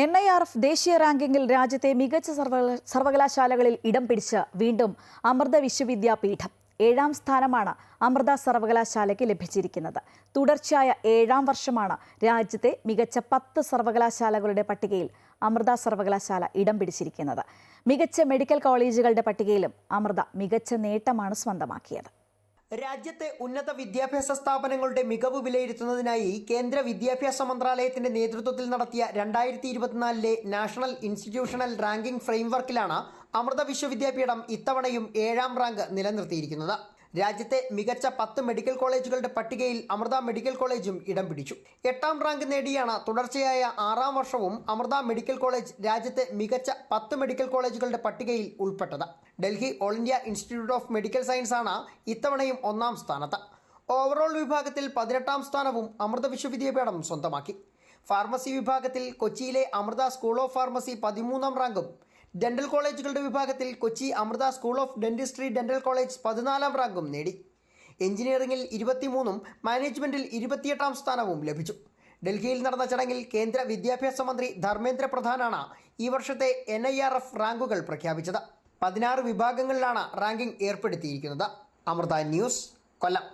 N I R F ദേശീയ റാങ്കിങ്ങിൽ രാജ്യത്തെ മികച്ച സർവ സർവകലാശാലകളിൽ ഇടം പിടിച്ച് വീണ്ടും അമൃത വിശ്വവിദ്യാപീഠം. ഏഴാം സ്ഥാനമാണ് അമൃത സർവകലാശാലയ്ക്ക് ലഭിച്ചിരിക്കുന്നത്. തുടർച്ചയായ ഏഴാം വർഷമാണ് രാജ്യത്തെ മികച്ച പത്ത് സർവകലാശാലകളുടെ പട്ടികയിൽ അമൃത സർവകലാശാല ഇടം പിടിച്ചിരിക്കുന്നത്. മികച്ച മെഡിക്കൽ കോളേജുകളുടെ പട്ടികയിലും അമൃത മികച്ച നേട്ടമാണ് സ്വന്തമാക്കിയത്. രാജ്യത്തെ ഉന്നത വിദ്യാഭ്യാസ സ്ഥാപനങ്ങളുടെ മികവ് വിലയിരുത്തുന്നതിനായി കേന്ദ്ര വിദ്യാഭ്യാസ മന്ത്രാലയത്തിന്റെ നേതൃത്വത്തിൽ നടത്തിയ രണ്ടായിരത്തി ഇരുപത്തിനാലിലെ നാഷണൽ ഇൻസ്റ്റിറ്റ്യൂഷണൽ റാങ്കിംഗ് ഫ്രെയിംവർക്കിലാണ് അമൃത വിശ്വവിദ്യാപീഠം ഇത്തവണയും ഏഴാം റാങ്ക് നിലനിർത്തിയിരിക്കുന്നത്. രാജ്യത്തെ മികച്ച പത്ത് മെഡിക്കൽ കോളേജുകളുടെ പട്ടികയിൽ അമൃത മെഡിക്കൽ കോളേജും ഇടം പിടിച്ചു. എട്ടാം റാങ്ക് നേടിയാണ് തുടർച്ചയായ ആറാം വർഷവും അമൃത മെഡിക്കൽ കോളേജ് രാജ്യത്തെ മികച്ച പത്ത് മെഡിക്കൽ കോളേജുകളുടെ പട്ടികയിൽ ഉൾപ്പെട്ടത്. Delhi all India institute of medical science ആണ് ഇത്തവണയും ഒന്നാം സ്ഥാനത്ത്. ഓവറോൾ വിഭാഗത്തിൽ പതിനെട്ടാം സ്ഥാനവും അമൃത വിശ്വവിദ്യാപീഠം സ്വന്തമാക്കി. ഫാർമസി വിഭാഗത്തിൽ കൊച്ചിയിലെ അമൃത സ്കൂൾ ഓഫ് ഫാർമസി പതിമൂന്നാം റാങ്കും ഡെന്റൽ കോളേജുകളുടെ വിഭാഗത്തിൽ Kochi Amrita school of dentistry dental college പതിനാലാം റാങ്കും നേടി. എഞ്ചിനീയറിംഗിൽ ഇരുപത്തിമൂന്നും മാനേജ്മെന്റിൽ ഇരുപത്തിയെട്ടാം സ്ഥാനവും ലഭിച്ചു. ഡൽഹിയിൽ നടന്ന ചടങ്ങിൽ കേന്ദ്ര വിദ്യാഭ്യാസ മന്ത്രി ധർമ്മേന്ദ്ര പ്രധാനാണ് ഈ വർഷത്തെ എൻ ഐ ആർ എഫ് റാങ്കുകൾ പ്രഖ്യാപിച്ചത്. പതിനാറ് വിഭാഗങ്ങളിലാണ് റാങ്കിംഗ് ഏർപ്പെടുത്തിയിരിക്കുന്നത്. അമൃത ന്യൂസ് കൊല്ലം.